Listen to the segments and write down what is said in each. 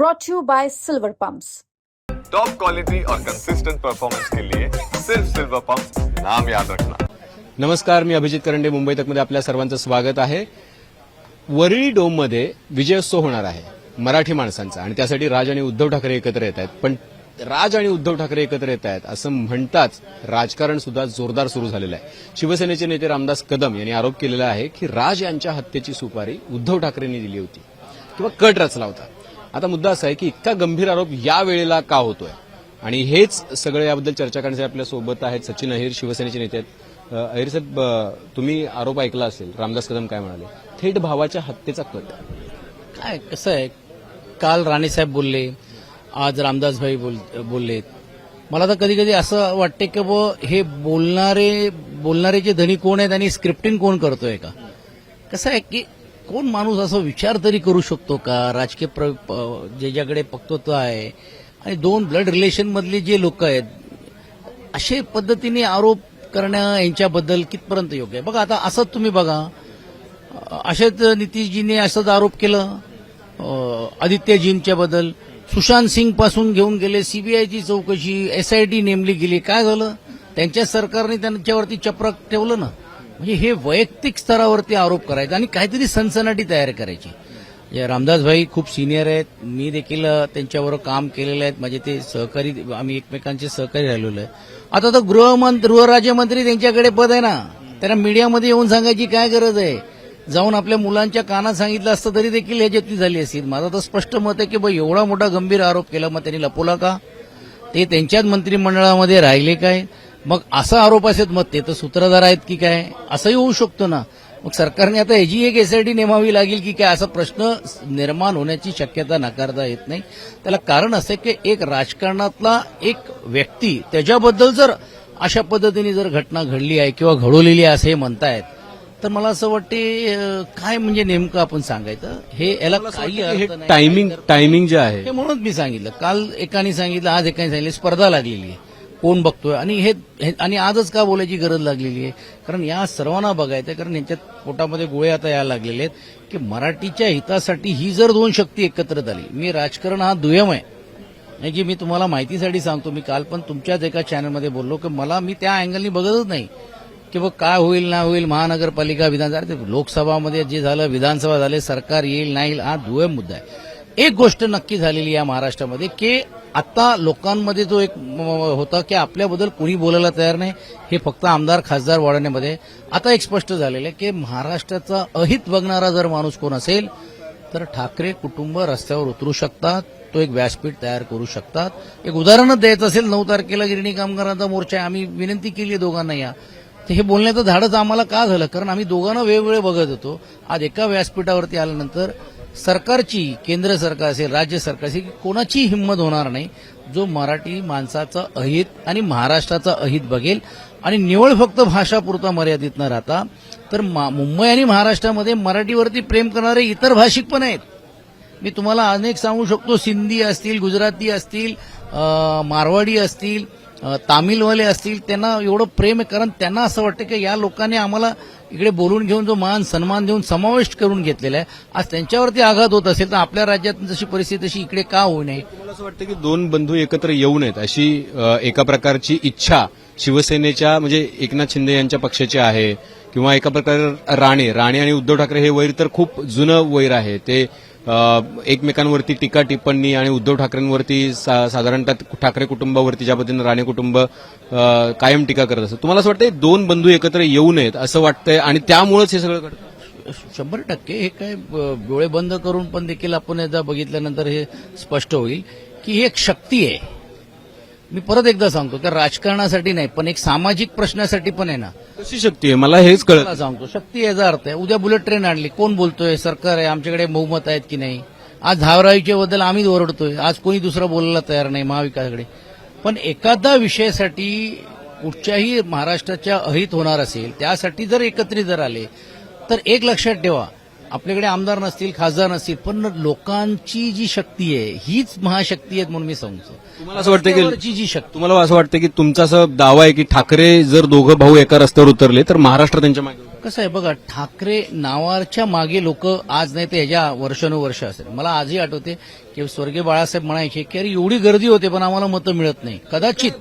brought to you by Silver Pumps. Top quality और consistent performance के लिए सिर्फ सिल्वर पंप नाम याद रखना। नमस्कार मी अभिजित करंडे मुंबई तकमध्ये आपल्या सर्वांचं स्वागत आहे. वरळी डोममध्ये विजयोत्सव होणार आहे मराठी माणसांचा. आणि त्यासाठी राज आणि उद्धव ठाकरे एकत्र येत आहेत. पण राज आणि उद्धव ठाकरे एकत्र येत आहेत असं म्हणताच राजकारण सुद्धा जोरदार सुरू झालेलं आहे. शिवसेनेचे नेते रामदास कदम यांनी आरोप केलेला आहे की राज यांच्या हत्येची सुपारी उद्धव ठाकरेंनी दिली होती. किंवा कट रचला होता. आता मुद्दा असा आहे की इतका गंभीर आरोप या वेळेला का होतोय? आणि हेच सगळं याबद्दल चर्चा करण्यासाठी आपल्यासोबत आहेत सचिन अहिर शिवसेनेचे नेते आहेत. अहिर साहेब तुम्ही आरोप ऐकला असेल रामदास कदम काय म्हणाले? थेट भावाच्या हत्येचा कट. काय कसं आहे? काल राणेसाहेब बोलले आज रामदासभाई बोल बोलले मला तर कधी कधी असं वाटते की व हे बोलणारे बोलणारे जे धनी कोण आहेत आणि स्क्रिप्टिंग कोण करतोय का? कसं आहे की कोण माणूस असं विचार तरी करू शकतो का? राजकीय प्र ज्याच्याकडे पक्तत्व आहे आणि दोन ब्लड रिलेशन मधले जे लोक आहेत असे पद्धतीने आरोप करणं यांच्याबद्दल कितपर्यंत योग्य आहे? बघा आता असंच तुम्ही बघा असेच नितीशजीने असंच आरोप केलं आदित्यजींच्या बद्दल. सुशांत सिंगपासून घेऊन गेले सीबीआयची चौकशी एसआयटी नेमली गेली काय झालं? त्यांच्या सरकारने त्यांच्यावरती चपराक ठेवलं ना. म्हणजे हे वैयक्तिक स्तरावरती आरोप करायचे आणि काहीतरी सनसनाटी तयार करायची. म्हणजे रामदास भाई खूप सिनियर आहेत. मी देखील त्यांच्यावर काम केलेलं आहेत. म्हणजे ते सहकारी आम्ही एकमेकांचे सहकारी राहिलेलो आहे. आता तर गृहमंत्री गृहराज्यमंत्री त्यांच्याकडे पद आहे ना. त्यांना मीडियामध्ये येऊन सांगायची काय गरज आहे? जाऊन आपल्या मुलांच्या कानात सांगितलं असतं तरी देखील ह्याच्यातली झाली असतील माझं तर स्पष्ट मत आहे की बा एवढा मोठा गंभीर आरोप केला मग त्यांनी लपवला का? ते त्यांच्याच मंत्रिमंडळामध्ये राहिले काय? मग असा आरोप असेल मग ते तर सूत्रधार आहेत की काय? असंही होऊ शकतो ना. मग सरकारने आता ह्याची एक एसआयटी नेमावी लागेल की काय? असा प्रश्न निर्माण होण्याची शक्यता नाकारता येत नाही. त्याला कारण असं की एक राजकारणातला एक व्यक्ती त्याच्याबद्दल जर अशा पद्धतीने जर घटना घडली आहे किंवा घडवलेली आहे असं हे म्हणतायत तर मला असं वाटते काय म्हणजे नेमकं आपण सांगायचं? हे याला काही. टायमिंग टायमिंग जे आहे. म्हणून मी सांगितलं. काल एकाने सांगितलं आज एकाने सांगितलं स्पर्धा लागलेली आहे. कोण बघतोय? आणि हे हे- आणि आजच का बोलायची गरज लागलेली आहे? कारण या सर्वांना बघायचं आहे, कारण यांच्यात पोटामध्ये गोळे आता यायला लागलेले आहेत की मराठीच्या हितासाठी ही जर दोन शक्ती एकत्र झाली मी राजकारण हा दुय्यम आहे. नाही की मी तुम्हाला माहितीसाठी सांगतो मी काल पण तुमच्याच एका चॅनलमध्ये बोललो की मला मी त्या अँगलनी बघतच नाही की बघ काय होईल ना होईल महानगरपालिका विधानसभा ते लोकसभामध्ये जे झालं विधानसभा झाले सरकार येईल नाही येईल हा दुय्यम मुद्दा आहे. एक गोष्ट नक्की झालेली या महाराष्ट्रामध्ये की आता लोकांमध्ये जो एक होता की आपल्याबद्दल कोणी बोलायला तयार नाही हे फक्त आमदार खासदार वाढवण्यामध्ये आता एक स्पष्ट झालेलं आहे की महाराष्ट्राचा अहित बघणारा जर माणूस कोण असेल तर ठाकरे कुटुंब रस्त्यावर उतरू शकतात तो एक व्यासपीठ तयार करू शकतात. एक उदाहरणच द्यायचं असेल नऊ तारखेला गिरणी कामगारांचा मोर्चा आहे आम्ही विनंती केली आहे दोघांना या. तर हे बोलण्याचं धाडच आम्हाला का झालं? कारण आम्ही दोघांना वेगवेगळे बघत होतो. आज एका व्यासपीठावरती आल्यानंतर सरकारची केंद्र सरकार असेल राज्य सरकार असेल कोणाची हिंमत होणार नाही. जो मराठी माणसाचं अहित आणि महाराष्ट्राचं अहित बघेल आणि निवळ फक्त भाषापुरता मर्यादित न राहता तर मा- मुंबई आणि महाराष्ट्रामध्ये मराठीवरती प्रेम करणारे इतर भाषिक पण आहेत. मी तुम्हाला अनेक सांगू शकतो. सिंधी असतील गुजराती असतील मारवाडी असतील तामिलवाले असतील त्यांना एवढं प्रेम आहे कारण त्यांना असं वाटतं की या लोकांनी आम्हाला इकडे बोलून घेऊन जो मान सन्मान देऊन समाविष्ट करून घेतलेला आहे. आज त्यांच्यावरती आघात होत असेल तर आपल्या राज्यात जशी परिस्थिती तशी इकडे का होऊ नये? मला असं वाटतं की दोन बंधू एकत्र येऊ नयेत अशी एका प्रकारची इच्छा शिवसेनेच्या म्हणजे एकनाथ शिंदे यांच्या पक्षाची आहे किंवा एका प्रकारे राणे राणे आणि उद्धव ठाकरे हे वैर तर खूप जुनं वैर आहे. ते एकमेकांवरती टीका टिप्पणी आणि उद्धव ठाकरेंवरती सा- साधारणतः ठाकरे कुटुंबावरती ज्या पद्धतीनं राणे कुटुंब कायम टीका करत असतं तुम्हाला असं वाटतं दोन बंधू एकत्र येऊ नयेत असं वाटतंय आणि त्यामुळेच हे सगळं घडतं? शंभर टक्के हे काय डोळे बंद करून पण देखील आपण एकदा बघितल्यानंतर हे स्पष्ट होईल की ही एक शक्ती आहे. मी परत एकदा सांगतो की राजकारणासाठी नाही पण एक सामाजिक प्रश्नासाठी पण आहे ना. कशी शक्ती आहे? मला हेच कळत मला सांगतो शक्ती याचा अर्थ आहे उद्या बुलेट ट्रेन आणली कोण बोलतोय सरकार आहे आमच्याकडे बहुमत आहेत की नाही? आज धावराईच्या बद्दल आम्हीच ओरडतोय आज कोणी दुसरं बोलायला तयार नाही महाविकासकडे. पण एखादा विषयासाठी कुठच्याही महाराष्ट्राच्या अहित होणार असेल त्यासाठी जर एकत्रित जर आले तर एक लक्षात ठेवा आपल्याकडे आमदार नसतील खासदार नसतील पण लोकांची जी शक्ती आहे हीच महाशक्ती आहे म्हणून मी सांगतो. तुम्हाला असं वाटतं की जी शक्ती तुम्हाला असं वाटतं की तुमचा असं दावा आहे की ठाकरे जर दोघं भाऊ एका रस्त्यावर उतरले तर महाराष्ट्र त्यांच्या मागे. कसं आहे बघा ठाकरे नावाच्या मागे लोक आज नाही तर ह्याच्या वर्षानुवर्ष असेल. मला आजही आठवते की स्वर्गीय बाळासाहेब म्हणायचे की अरे एवढी गर्दी होते पण आम्हाला मतं मिळत नाही. कदाचित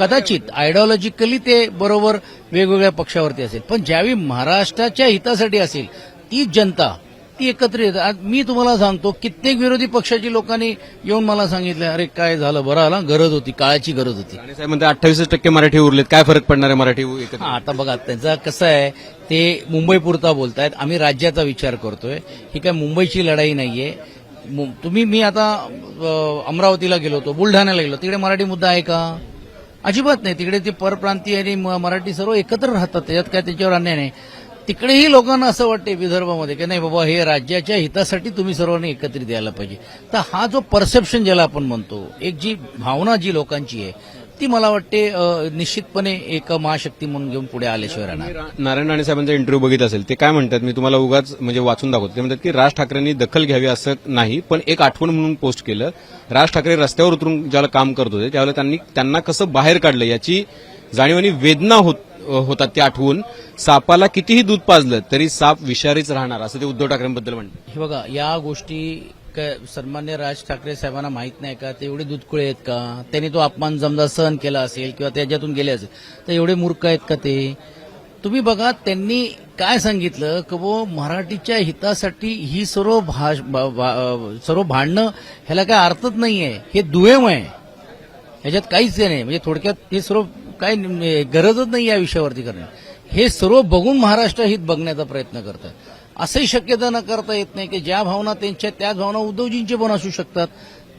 कदाचित आयडिओलॉजिकली ते बरोबर वेगवेगळ्या पक्षावरती असेल. पण ज्यावेळी महाराष्ट्राच्या हितासाठी असेल ती जनता ती एकत्र येतात मी तुम्हाला सांगतो कित्येक विरोधी पक्षाची लोकांनी येऊन मला सांगितलं अरे काय झालं? बरं आला गरज होती काळाची गरज होती. साहेब म्हणते अठ्ठावीस टक्के मराठी उरलेत. काय फरक पडणार आहे मराठी एकत्र? आता बघा त्यांचं कसं आहे ते मुंबईपुरता बोलतायत. आम्ही राज्याचा विचार करतोय. ही काय मुंबईची लढाई नाहीये. मु- तुम्ही मी आता अ, अमरावतीला गेलो होतो बुलढाण्याला गेलो. तिकडे मराठी मुद्दा आहे का? अजिबात नाही. तिकडे ते परप्रांतीय आणि म- मराठी सर्व एकत्र राहतात. त्याच्यात काय त्याच्यावर अन्याय नाही. तिकडेही लोकांना असं वाटते विदर्भामध्ये की नाही बाबा हे राज्याच्या हितासाठी तुम्ही सर्वांनी एकत्रित यायला पाहिजे. तर हा जो परसेप्शन ज्याला आपण म्हणतो एक जी भावना जी लोकांची आहे ती मला वाटते निश्चितपणे एक महाशक्ती म्हणून घेऊन पुढे आल्याशिवाय राहणार. नारायण राणे साहेबांचा इंटरव्ह्यू बघित असेल ते काय म्हणतात मी तुम्हाला उगाच म्हणजे वाचून दाखवतो. ते म्हणतात की राज ठाकरेंनी दखल घ्यावी असं नाही पण एक आठवण म्हणून पोस्ट केलं. राज ठाकरे रस्त्यावर उतरून ज्याला काम करत होते त्यावेळेला त्यांनी त्यांना कसं बाहेर काढलं याची जाणीवानी वेदना होत होतात ते आठवून. सापाला कितीही दूध पाजलं तरी साप विषारीच राहणार असं ते उद्धव ठाकरेंबद्दल म्हणतात. हे बघा या गोष्टी सन्मान्य राज ठाकरे साहेबांना माहीत नाही का? ते एवढे दुधकुळे आहेत का? त्यांनी तो अपमान जमदा सहन केला असेल किंवा त्याच्यातून गेले असेल तर एवढे मूर्ख आहेत का ते? तुम्ही बघा त्यांनी काय सांगितलं? की वो मराठीच्या हितासाठी ही सर्व भाष सर्व भांडणं ह्याला काय अर्थच नाहीये. हे दुय्यम आहे. ह्याच्यात काहीच नाही. म्हणजे थोडक्यात हे सर्व काय गरजच नाही या विषयावरती करणे. हे सर्व बघून महाराष्ट्र हित बघण्याचा प्रयत्न करतात असंही शक्यता न करता येत नाही की ज्या भावना त्यांच्या त्याच भावना उद्धवजींचे पण असू शकतात.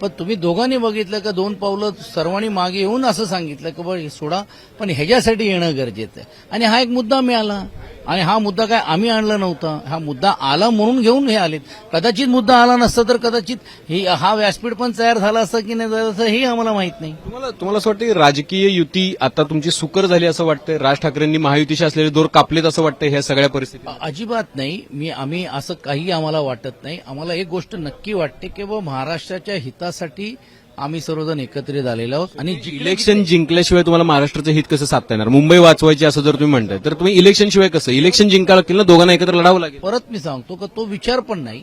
पण तुम्ही दोघांनी बघितलं का दोन पावलं सर्वांनी मागे येऊन असं सांगितलं की बरं सोडा पण ह्याच्यासाठी येणं गरजेचं आहे. आणि हा एक मुद्दा मिळाला. आणि हा मुद्दा काय आम्ही आणला नव्हता? हा मुद्दा आला म्हणून घेऊन हे आलेत. कदाचित मुद्दा आला नसता तर कदाचित ही हा व्यासपीठ पण तयार झाला असतं की नाही झालं असं हे आम्हाला माहीत नाही. तुम्हाला तुम्हाला असं वाटतं की राजकीय युती आता तुमची सुकर झाली असं वाटतंय? राज ठाकरेंनी महायुतीशी असलेले दोर कापलेत असं वाटतंय ह्या सगळ्या परिस्थितीत? अ- अजिबात नाही. मी आम्ही असं काही आम्हाला वाटत नाही. आम्हाला एक गोष्ट नक्की वाटते की बुवा महाराष्ट्राच्या हितासाठी आम्ही सर्वजण एकत्रित आलेलो आहोत आणि जी- इलेक्शन जिंकल्याशिवाय तुम्हाला महाराष्ट्राचं हित कसं साधता येणार? मुंबई वाचवायची असं जर तुम्ही म्हणताय तर तुम्ही इलेक्शन शिवाय कसं? इलेक्शन जिंकायला लागतील ना? दोघांना एकत्र लढावं लागेल. परत मी सांगतो की तो विचार पण नाही.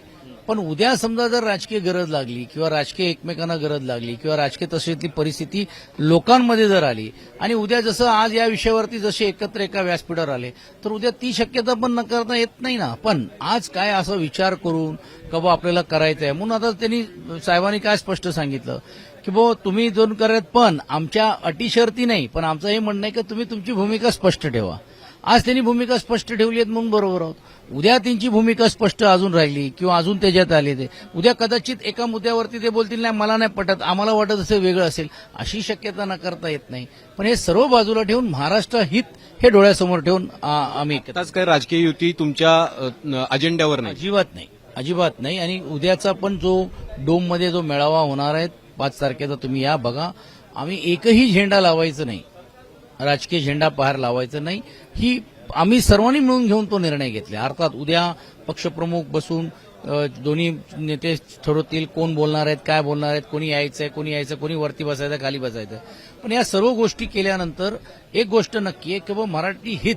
पण उद्या समजा जर राजकीय गरज लागली किंवा राजकीय एकमेकांना गरज लागली किंवा राजकीय तशातली परिस्थिती लोकांमध्ये जर आली आणि उद्या जसं आज या विषयावरती जसे एकत्र एका व्यासपीठावर आले तर उद्या ती शक्यता पण नकारता येत नाही ना. पण आज काय असा विचार करून का बा आपल्याला करायचं आहे म्हणून आता त्यांनी साहेबांनी काय स्पष्ट सांगितलं? की बो तुम्ही दोन करत पण आमच्या अटी शर्ती नाही पण आमचं हे म्हणणं आहे की तुम्ही तुमची भूमिका स्पष्ट ठेवा. आज त्यांनी भूमिका स्पष्ट ठेवली आहेत म्हणून बरोबर आहोत. उद्या त्यांची भूमिका स्पष्ट अजून राहिली किंवा अजून त्याच्यात आले ते. उद्या कदाचित एका मुद्द्यावरती ते बोलतील नाही मला नाही पटत. आम्हाला वाटत असेल वेगळं असेल. अशी शक्यता नकारता येत नाही. पण हे सर्व बाजूला ठेवून महाराष्ट्र हित हे डोळ्यासमोर ठेवून आम्ही काय राजकीय युती तुमच्या अजेंड्यावर नाही. अजिबात नाही. अजिबात नाही. आणि उद्याचा पण जो डोममध्ये जो मेळावा होणार आहे पाच तारखेचा तुम्ही या बघा. आम्ही एकही झेंडा लावायचं नाही. राजकीय झेंडा बाहेर लावायचं नाही. ही आम्ही सर्वांनी मिळून घेऊन तो निर्णय घेतला. अर्थात उद्या पक्षप्रमुख बसून दोन्ही नेते ठरवतील कोण बोलणार आहेत काय बोलणार आहेत कोणी यायचंय कोणी यायचं कोणी वरती बसायचं खाली बसायचं. पण या सर्व गोष्टी केल्यानंतर एक गोष्ट नक्की आहे की बाबा मराठी हित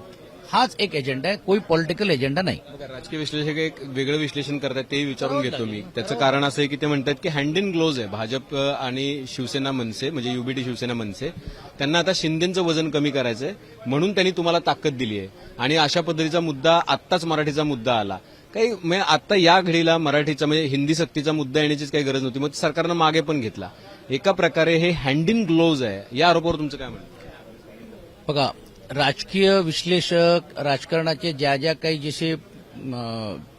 हाच एक एजेंडा आहे. कोई पॉलिटिकल एजेंडा नाही. राजकीय विश्लेषक एक वेगळं विश्लेषण करतात ते विचारून घेतो मी. त्याचं कारण असं आहे की ते म्हणतात की हँड इन ग्लोज आहे. भाजप आणि शिवसेना मनसे म्हणजे युबीटी शिवसेना मनसे त्यांना आता शिंदेचं वजन कमी करायचं आहे म्हणून त्यांनी तुम्हाला ताकद दिली आहे. आणि अशा पद्धतीचा मुद्दा आत्ताच मराठीचा मुद्दा आला. काही म्हणजे आता या घडीला मराठीचा म्हणजे हिंदी सक्तीचा मुद्दा येण्याचीच काही गरज नव्हती. मग सरकारनं मागे पण घेतला. एका प्रकारे हे हँड इन ग्लोज आहे. या आरोपावर तुमचं काय म्हणणं बघा राजकीय विश्लेषक राजकारणाचे ज्या ज्या काही जसे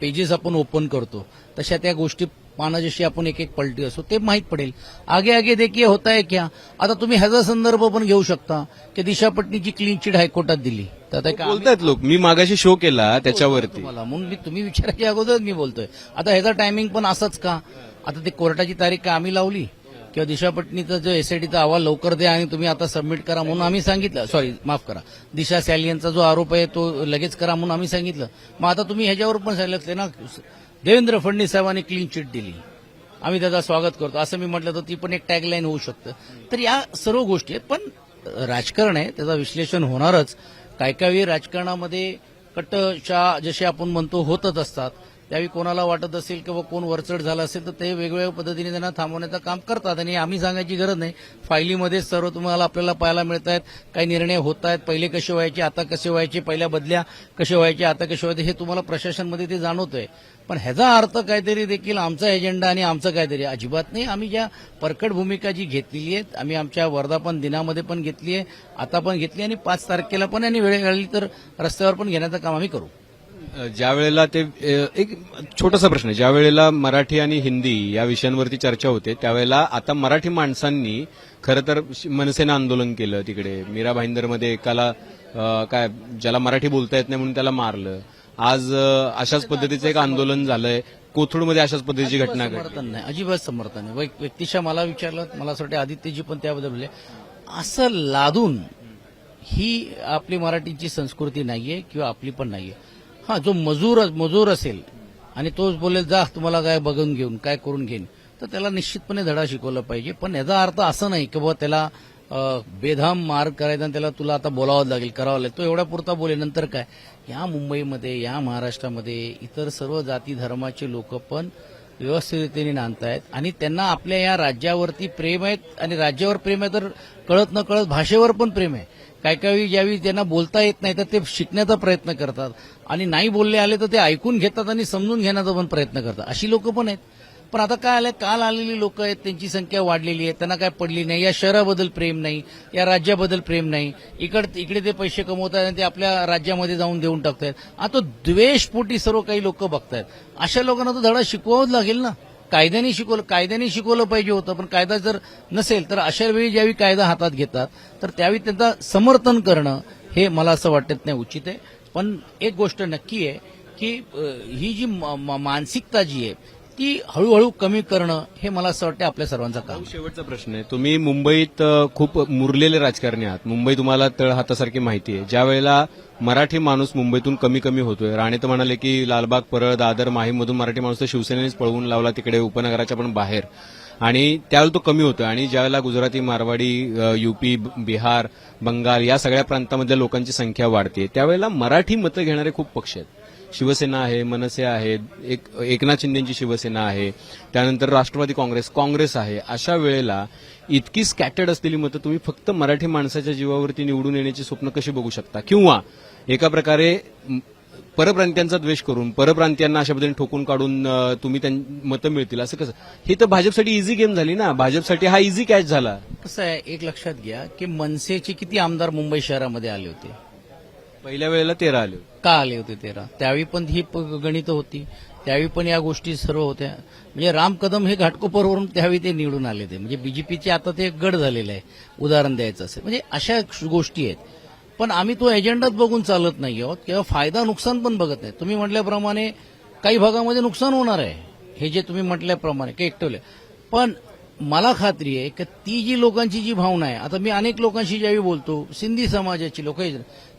पेजेस आपण ओपन करतो तशा त्या गोष्टी पानं जशी आपण एक एक पलटी असतो ते माहीत पडेल. आगे आगे देखील होत आहे क्या? आता तुम्ही ह्याचा संदर्भ पण घेऊ शकता की दिशा पटणीची क्लीन चिट हायकोर्टात दिली. तर बोलतायत लोक. मी मागाशी शो केला त्याच्यावरती. तुम्हाला. म्हणून मी तुम्ही विचारायच्या अगोदर मी बोलतोय. आता ह्याचा टायमिंग पण असंच का? आता ते कोर्टाची तारीख काय आम्ही लावली? किंवा दिशापटणीचा जो एसआयटीचा अहवाल लवकर द्या आणि तुम्ही आता सबमिट करा म्हणून आम्ही सांगितलं. सॉरी माफ करा. दिशा सॅलियनचा जो आरोप आहे तो लगेच करा म्हणून आम्ही सांगितलं. मग आता तुम्ही ह्याच्यावर पण सांगितलं ना. देवेंद्र फडणवीस साहेबांनी क्लीन चिट दिली. आम्ही त्याचा स्वागत करतो. असं मी म्हटलं तर ती पण एक टॅगलाईन होऊ शकतं. तर या सर्व गोष्टी आहेत पण राजकारण आहे त्याचं विश्लेषण होणारच. काय काय वेळी राजकारणामध्ये कटशा जसे आपण म्हणतो होतच असतात. त्यावेळी कोणाला वाटत असेल किंवा कोण वरचढ झालं असेल तर ते वेगवेगळ्या पद्धतीने त्यांना थांबवण्याचं काम करतात आणि आम्ही सांगायची गरज नाही. फायलीमध्ये सर्व तुम्हाला आपल्याला पाहायला मिळत आहेत. काही निर्णय होत आहेत. पहिले कसे व्हायचे आता कसे व्हायचे पहिल्या बदल्या कसे व्हायचे आता कसे व्हायचे हे तुम्हाला प्रशासनमध्ये ते जाणवतंय. पण ह्याचा अर्थ काहीतरी देखील आमचा एजेंडा आणि आमचं काहीतरी. अजिबात नाही. आम्ही ज्या परकट भूमिका जी घेतलेली आहे आम्ही आमच्या वर्धापन दिनामध्ये पण घेतली आहे आता पण घेतली आणि पाच तारखेला पण आणि वेळ घालली तर रस्त्यावर पण घेण्याचं काम आम्ही करू. ज्या वेळेला ते एक छोटासा प्रश्न आहे. ज्या वेळेला मराठी आणि हिंदी या विषयांवरती चर्चा होते त्यावेळेला आता मराठी माणसांनी खरं तर मनसेनं आंदोलन केलं तिकडे. मीरा भाईंदरमध्ये एकाला काय ज्याला मराठी बोलता येत नाही म्हणून त्याला मारलं. आज अशाच पद्धतीचं एक आंदोलन झालंय. कोथरूडमध्ये अशाच पद्धतीची घटना समर्थन नाही. अजिबात समर्थन नाही. व्यक्तिशः मला विचारलं मला असं वाटतं आदित्यजी पण त्याबद्दल बोलले. असं लादून ही आपली मराठीची संस्कृती नाहीये किंवा आपली पण नाहीये. हा जो मजूर मजूर असेल आणि तोच बोलेल जा तुम्हाला काय बघून घेऊन काय करून घेईन. तर त्याला निश्चितपणे धडा शिकवला पाहिजे. पण याचा अर्थ असं नाही की बाबा त्याला बेधाम मार्ग करायचा आणि त्याला तुला आता बोलावं लागेल करावं लागेल. तो एवढ्या पुरता बोले नंतर काय? या मुंबईमध्ये या महाराष्ट्रामध्ये इतर सर्व जाती धर्माचे लोक पण व्यवस्थितरित्याने नांदतायत आणि त्यांना आपल्या या राज्यावरती प्रेम आहेत आणि राज्यावर प्रेम आहे तर कळत न कळत भाषेवर पण प्रेम आहे. काही काही ज्यावेळी त्यांना बोलता येत नाही तर ते शिकण्याचा प्रयत्न करतात. आणि नाही बोलले आले तर ते ऐकून घेतात आणि समजून घेण्याचा पण प्रयत्न करतात. अशी लोक पण आहेत. पण आता काय आलंय? काल आलेली लोक आहेत त्यांची संख्या वाढलेली आहे. त्यांना काय पडली नाही. या शहराबद्दल प्रेम नाही. या राज्याबद्दल प्रेम नाही. इकड इकडे ते पैसे कमवत आहेत आणि ते आपल्या राज्यामध्ये जाऊन देऊन टाकतायत. आता द्वेषपोटी सर्व काही लोक बघतायत. अशा लोकांना तर धडा शिकवावंच लागेल ना? कायद्याने शिकवलं कायद्याने शिकवलं पाहिजे होतं पण कायदा जर नसेल तर अशा वेळी ज्यावेळी कायदा हातात घेतात तर त्यावेळी त्यांचं समर्थन करणं हे मला असं वाटत नाही उचित आहे. पण एक गोष्ट नक्की आहे की ही जी म- मानसिकता जी आहे ती हळूहळू कमी करणं हे मला असं वाटतं आपल्या सर्वांचं काम. शेवटचा प्रश्न आहे. तुम्ही मुंबईत खूप मुरलेले राजकारणी आहात. मुंबई तुम्हाला तळ हातासारखी माहिती आहे. ज्या वेळेला मराठी माणूस मुंबईतून कमी कमी होतोय राणे तर म्हणाले की लालबाग परळ दादर माहीमधून मराठी माणूस तर शिवसेनेनेच पळवून लावला तिकडे उपनगराच्या पण बाहेर. आणि त्यावेळेला तो कमी होतोय. आणि ज्यावेळेला गुजराती मारवाडी युपी बिहार बंगाल या सगळ्या प्रांतामधल्या लोकांची संख्या वाढते त्यावेळेला मराठी मतं घेणारे खूप पक्ष आहेत. शिवसेना आहे मनसे आहे एक एकनाथ शिंदेची शिवसेना आहे त्यानंतर राष्ट्रवादी काँग्रेस काँग्रेस आहे. अशा वेळेला इतकी स्कॅटर्ड असलेली मतं तुम्ही फक्त मराठी माणसाच्या जीवावरती निवडून येण्याची स्वप्न कशी बघू शकता? किंवा एका प्रकारे परप्रांत्यांचा परप्रांतीयांचा द्वेष करून परप्रांतीयांना अशा पद्धतीने ठोकून काढून तुम्ही त्यां मतं मिळतील असं कसं? हे तर भाजपसाठी इझी गेम झाली ना. भाजपसाठी हा इझी कॅच झाला. कसं आहे एक लक्षात घ्या की मनसेचे किती आमदार मुंबई शहरामध्ये आले होते? पहिल्या वेळेला तेरा आले होते. का आले होते तेरा? त्यावेळी पण ही प- गणितं होती. त्यावेळी पण या गोष्टी सर्व होत्या. म्हणजे राम कदम हे घाटकोपरवरून त्यावेळी ते निवडून आले ते म्हणजे बीजेपीचे आता ते गड झालेलं आहे. उदाहरण द्यायचं असेल. म्हणजे अशा गोष्टी आहेत. पण आम्ही तो एजेंडाच बघून चालत नाही आहोत. किंवा फायदा नुकसान पण बघत नाही. तुम्ही म्हटल्याप्रमाणे काही भागामध्ये नुकसान होणार आहे. हे जे तुम्ही म्हटल्याप्रमाणे काही एकटवले पण मला खात्री आहे की ती जी लोकांची जी भावना आहे आता मी अनेक लोकांशी ज्यावेळी बोलतो सिंधी समाजाची लोक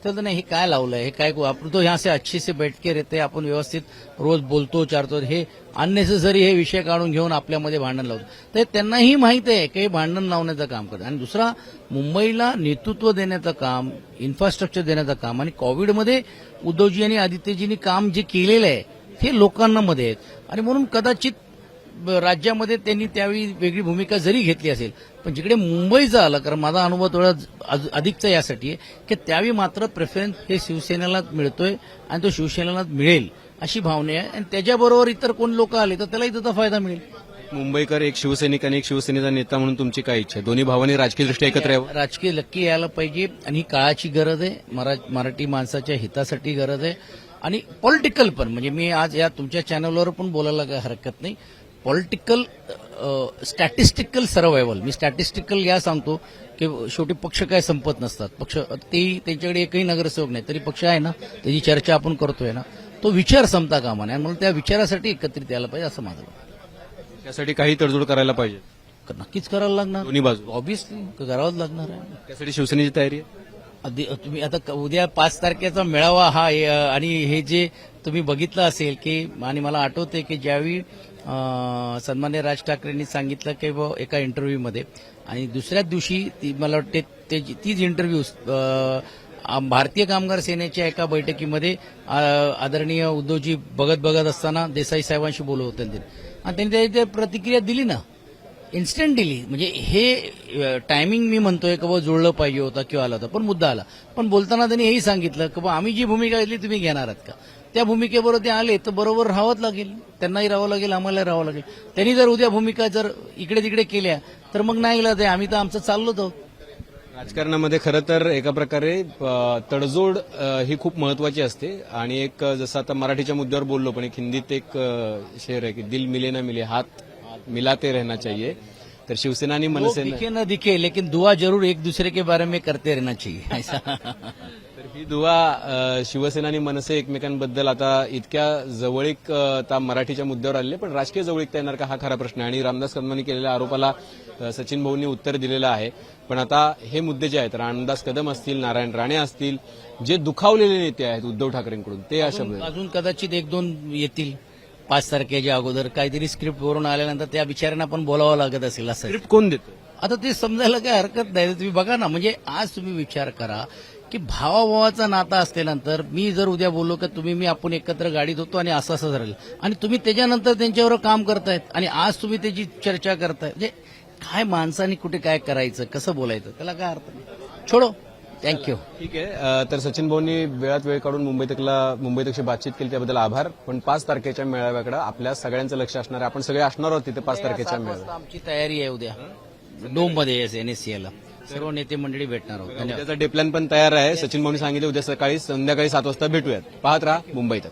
तर नाही हे काय लावलंय हे काय वापरतो तो असे अच्छेसे अच्छे से बैठ रहते आपण व्यवस्थित रोज बोलतो चारतो हे अननेसेसरी हे विषय काढून घेऊन आपल्यामध्ये भांडण लावतो. तर त्यांनाही माहीत आहे की हे भांडण लावण्याचं काम करतात. आणि दुसरा मुंबईला नेतृत्व देण्याचं काम इन्फ्रास्ट्रक्चर देण्याचं काम आणि कोविडमध्ये उद्धवजी आणि आदित्यजींनी काम जे केलेलं आहे ते लोकांना मध्ये आहेत. आणि म्हणून कदाचित राज्यामध्ये त्यांनी त्यावेळी वेगळी भूमिका जरी घेतली असेल पण जिकडे मुंबईचं आलं कारण माझा अनुभव थोडा अधिकचा यासाठी आहे की त्यावेळी मात्र प्रेफरन्स हे शिवसेनेला मिळतोय आणि तो शिवसेनेला मिळेल अशी भावना आहे. आणि त्याच्याबरोबर इतर कोण लोक आले तर त्यालाही त्याचा फायदा मिळेल. मुंबईकर एक शिवसैनिक आणि एक शिवसेनेचा नेता म्हणून तुमची काय इच्छा आहे? दोन्ही भावांनी राजकीयदृष्ट्या एकत्र यावं? राजकीय लक्की यायला पाहिजे आणि ही काळाची गरज आहे. मरा- मराठी माणसाच्या हितासाठी गरज आहे. आणि पॉलिटिकल पण म्हणजे मी आज या तुमच्या चॅनलवर पण बोलायला काही हरकत नाही. पॉलिटिकल स्टॅटिस्टिकल सर्वायवल मी स्टॅटिस्टिकल या सांगतो की शेवटी पक्ष काय संपत नसतात. पक्ष ते त्यांच्याकडे एकही नगरसेवक नाही तरी पक्ष आहे ना त्याची चर्चा आपण करतोय ना तो विचार संपता कामा आणि म्हणून त्या विचारासाठी एकत्रित यायला पाहिजे असं माझं. त्यासाठी काही तडजोड करायला पाहिजे. नक्कीच करायला लागणार. दोन्ही बाजू. ऑब्व्हियसली करावंच लागणार आहे. त्यासाठी शिवसेनेची तयारी आहे? तुम्ही आता क- उद्या पाच तारखेचा मेळावा हा आणि हे जे तुम्ही बघितलं असेल की आणि मला आठवते की ज्यावेळी सन्मान्य राज ठाकरेंनी सांगितलं की बुवा एका इंटरव्ह्यूमध्ये आणि दुसऱ्याच दिवशी ती मला वाटते ते- तीच इंटरव्ह्यू भारतीय कामगार सेनेच्या एका बैठकीमध्ये आदरणीय उद्धवजी बघत बघत असताना देसाई साहेबांशी बोलत होते त्यांनी. आणि त्यांनी ते प्रतिक्रिया दिली ना. इन्स्टंट दिली. म्हणजे हे टायमिंग मी म्हणतोय की बाबा जुळलं पाहिजे होता किंवा आला होता. पण मुद्दा आला. पण बोलताना त्यांनी हेही सांगितलं की बाबा आम्ही जी भूमिका घेतली तुम्ही घेणार आहात का? त्या भूमिकेबरोबर ते आले तर बरोबर राहावंच लागेल. त्यांनाही राहावं लागेल आम्हाला राहावं लागेल. त्यांनी जर उद्या भूमिका जर इकडे तिकडे केल्या तर मग नाही इलाज आहे. आम्ही तर आमचं चाललोच आहोत. राजकारणामध्ये खरं तर एका प्रकारे तडजोड ही खूप महत्वाची असते. आणि एक जसं आता मराठीच्या मुद्द्यावर बोललो पण एक हिंदीत एक शेर आहे की दिल मिले ना मिले हात मिलाते रहना चाहिए. तर शिवसेना आणि मनसेनं दिखे न दिखे लेकिन दुआ जरूर एक दूसरे के बारे में करते रहना चाहिए. ही दुवा शिवसेना आणि मनसे एकमेकांबद्दल आता इतक्या जवळीक आता मराठीच्या मुद्द्यावर आलेले पण राजकीय जवळीकता येणार का हा खरा प्रश्न आहे. आणि रामदास कदमांनी केलेल्या आरोपाला सचिन भाऊंनी उत्तर दिलेलं आहे. पण आता हे मुद्दे जे आहेत रामदास कदम असतील नारायण राणे असतील जे दुखावलेले नेते आहेत उद्धव ठाकरेंकडून ते अशा अजून अजून कदाचित एक दोन येतील पाच तारखेच्या अगोदर. काहीतरी स्क्रिप्ट वरून आल्यानंतर त्या बिचाऱ्यांना पण बोलावं लागत असेल असं. स्क्रिप्ट कोण देतं? आता ते समजायला काही हरकत नाही. तुम्ही बघा ना म्हणजे आज तुम्ही विचार करा की भावाभावाचा नाता असल्यानंतर मी जर उद्या बोललो की तुम्ही मी आपण एकत्र गाडीत होतो आणि असं असं झालं आणि तुम्ही त्याच्यानंतर त्यांच्यावर काम करतायत आणि आज तुम्ही त्याची चर्चा करताय. म्हणजे काय माणसाने कुठे काय करायचं कसं बोलायचं त्याला काय अर्थ नाही. छोडो. थँक्यू ठीक आहे. तर सचिन भाऊंनी वेळात वेळ काढून मुंबई तकला मुंबई तकशी बातचीत केली त्याबद्दल आभार. पण पाच तारखेच्या मेळाव्याकडे आपल्या सगळ्यांचं लक्ष असणार आहे. आपण सगळे असणार आहोत तिथे पाच तारखेच्या मेळाव्यात. आमची तयारी आहे उद्या. डोममध्ये एनएससीला सर्व नेते मंडळी भेटणार आहोत. धन्यवाद. उद्याचा डे प्लॅन पण तयार आहे. सचिन भाऊनी सांगितलं उद्या सकाळी संध्याकाळी सात वाजता भेटूयात. पाहत राहा मुंबईत